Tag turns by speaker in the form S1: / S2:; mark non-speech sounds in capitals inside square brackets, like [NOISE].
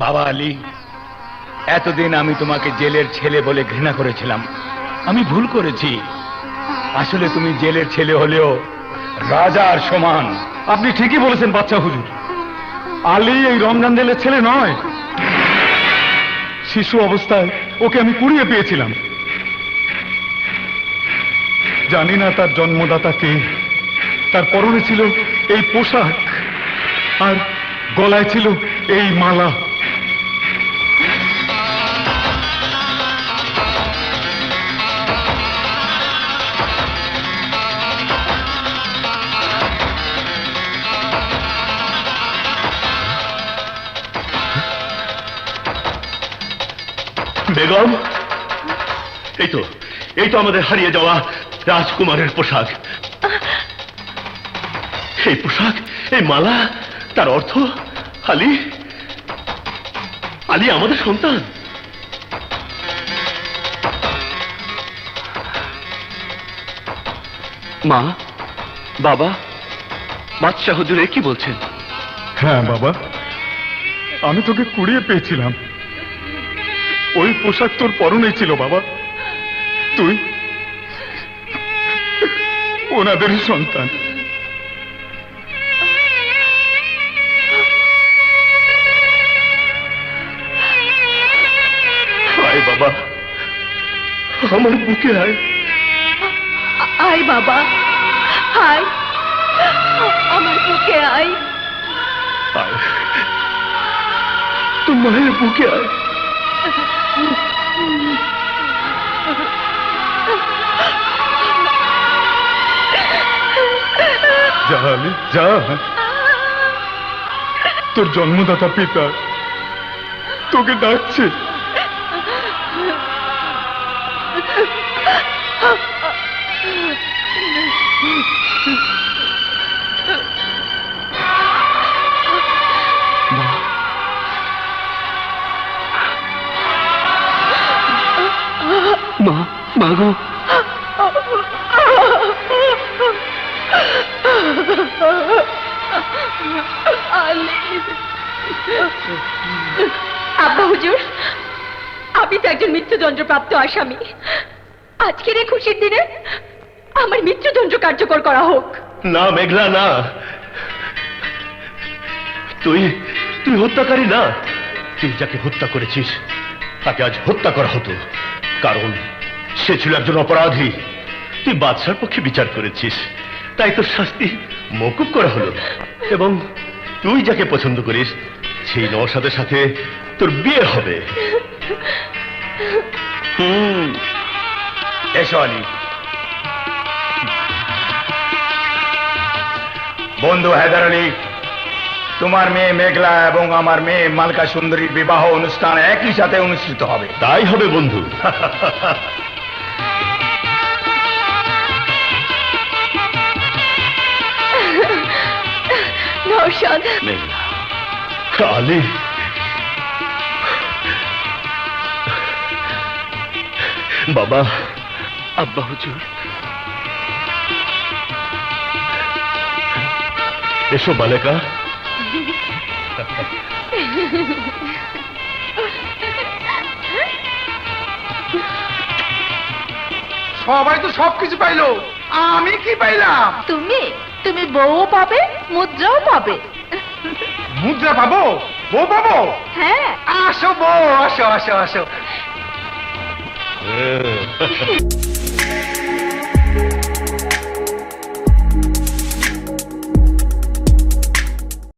S1: বাবা আলী, এতদিন আমি তোমাকে জেলের ছেলে বলে ঘৃণা করেছিলাম। আমি ভুল করেছি। আসলে তুমি জেলের ছেলে হলেও রাজার সমান।
S2: আপনি ঠিকই বলেছেন বাচ্চা হুজুর। আলী এই রমজান জেলের ছেলে নয়। শিশু অবস্থায় ওকে আমি কুড়িয়ে পেয়েছিলাম। জানি না তার জন্মদাতা কে। তার পরনে ছিল এই পোশাক, আর গলায় ছিল এই মালা।
S3: বেগম? এই তো এই তো আমাদের হারিয়ে যাওয়া রাজকুমারের পোশাক। এই পোশাক, এই মালা, তার অর্থ আলী আলী আমাদের সন্তান। মা, বাবা, বাদশাহ হুজুরে কি বলছেন?
S2: হ্যাঁ বাবা। আমি তোকে কুড়িয়ে পেয়েছিলাম। ওই পোশাক তোর পরনে ছিল বাবা। তুই ওনাদেরই সন্তান।
S3: আয় বাবা। আমার বুকে আয়।
S4: আয় বাবা। আয়। আমার বুকে আয়।
S3: আয়। তোর মায়ের বুকে আয়।
S2: আলী যা তোর জন্মদাতা পিতা তোকে ডাকছে।
S3: মা মা
S4: আব্বা হুজুর আমি তো একজন মৃত্যুদণ্ডপ্রাপ্ত আসামি। আজকের এই খুশির দিনে আমার মৃত্যুদণ্ড কার্যকর করা হোক।
S3: না মেঘলা না। তুই তুই হত্যাকারী না। তুই যাকে হত্যা করেছিস তাকে আজ হত্যা করা হতো। কারণ সে ছিল একজন অপরাধী। তুই বাদশার পক্ষে বিচার করেছিস। তাই তোর শাস্তি মকুব করা হলো। এবং তুই যাকে পছন্দ করিস সেই নওশাদের সাথে তোর বিয়ে হবে। হুম।
S1: এসো আলী। বন্ধু হায়দার আলী তোমার মেয়ে মেঘলা এবং আমার মেয়ে মালকা সুন্দরীর বিবাহ অনুষ্ঠান একই সাথে অনুষ্ঠিত হবে।
S3: তাই হবে বন্ধু। [LAUGHS] মেঘলা আলী বাবা আব্বা হুজুর। এসো বালেকা।
S5: সবাই তো সবকিছু পাইলো। আমি কি পাইলাম?
S4: তুমি তুমি বউও পাবে? মুদ্রাও পাবে।
S5: মুদ্রা পাবো? বউ পাবো?
S4: হ্যাঁ।
S5: আসো বউ আসো আসো আসো। [LAUGHS] [LAUGHS]